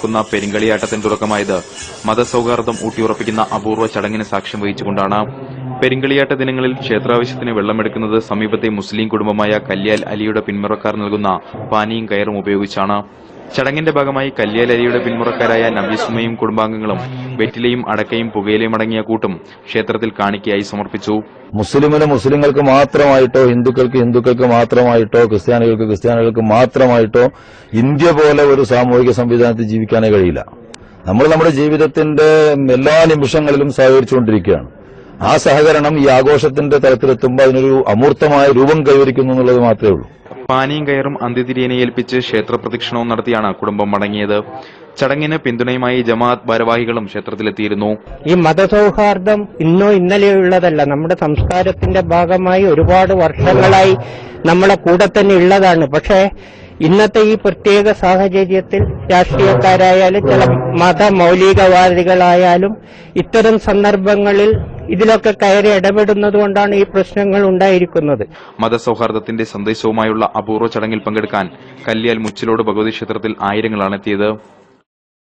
ക്കുന്ന പെരിങ്കളിയാട്ടത്തിന് തുടക്കമായത്. മതസൗഹാർദ്ദം ഊട്ടിയുറപ്പിക്കുന്ന അപൂർവ ചടങ്ങിന് സാക്ഷ്യം വഹിച്ചുകൊണ്ടാണ്. പെരിങ്കളിയാട്ട ദിനങ്ങളിൽ ക്ഷേത്രാവശ്യത്തിന് വെള്ളമെടുക്കുന്നത് സമീപത്തെ മുസ്ലിം കുടുംബമായ കല്യാൽ അലിയുടെ പിന്മുറക്കാർ നൽകുന്ന പാനിയും കയറും ഉപയോഗിച്ചാണ്. ചടങ്ങിന്റെ ഭാഗമായി കല്യാൽ അലിയുടെ പിന്മുറക്കാരായ നബീസുമയും കുടുംബാംഗങ്ങളും വെറ്റിലയും അടക്കയും പുകയിലയും അടങ്ങിയ കൂട്ടും ക്ഷേത്രത്തിൽ കാണിക്കയായി സമർപ്പിച്ചു. മുസ്ലിമിന് മുസ്ലിങ്ങൾക്ക് മാത്രമായിട്ടോ ഹിന്ദുക്കൾക്ക് ഹിന്ദുക്കൾക്ക് മാത്രമായിട്ടോ ക്രിസ്ത്യാനികൾക്ക് ക്രിസ്ത്യാനികൾക്ക് മാത്രമായിട്ടോ ഇന്ത്യ പോലെ ഒരു സാമൂഹിക സംവിധാനത്തിൽ ജീവിക്കാനേ കഴിയില്ല. നമ്മൾ നമ്മുടെ ജീവിതത്തിന്റെ എല്ലാ നിമിഷങ്ങളിലും സഹകരിച്ചുകൊണ്ടിരിക്കുകയാണ്. ആ സഹകരണം ഈ ആഘോഷത്തിന്റെ തലത്തിലെത്തുമ്പോൾ അതിനൊരു അമൂർത്തമായ രൂപം കൈവരിക്കുന്നു എന്നുള്ളത് മാത്രമേ ഉള്ളൂ. പാനിയും കയറും അന്ത്യതിരിയനെ ഏൽപ്പിച്ച് ക്ഷേത്ര പ്രദക്ഷിണവും നടത്തിയാണ് കുടുംബം മടങ്ങിയത്. ചടങ്ങിന് പിന്തുണയുമായി ജമാഅത്ത് ഭാരവാഹികളും ക്ഷേത്രത്തിലെത്തിയിരുന്നു. ഈ മതസൗഹാർദ്ദം ഇന്നോ ഇന്നലെയുള്ളതല്ല നമ്മുടെ സംസ്കാരത്തിന്റെ ഭാഗമായി ഒരുപാട് വർഷങ്ങളായി നമ്മളെ കൂടെ തന്നെ ഉള്ളതാണ്. പക്ഷേ ഇന്നത്തെ ഈ പ്രത്യേക സാഹചര്യത്തിൽ രാഷ്ട്രീയക്കാരായാലും ചില മതമൗലികവാദികളായാലും ഇത്തരം സന്ദർഭങ്ങളിൽ ഇതിലൊക്കെ കയറി ഇടപെടുന്നത് കൊണ്ടാണ് ഈ പ്രശ്നങ്ങൾ ഉണ്ടായിരിക്കുന്നത്. മതസൗഹാർദ്ദത്തിന്റെ സന്ദേശവുമായുള്ള അപൂർവ ചടങ്ങിൽ പങ്കെടുക്കാൻ കല്യാൽ മുച്ചിലോട് ഭഗവതി ക്ഷേത്രത്തിൽ ആയിരങ്ങളാണ് എത്തിയത്.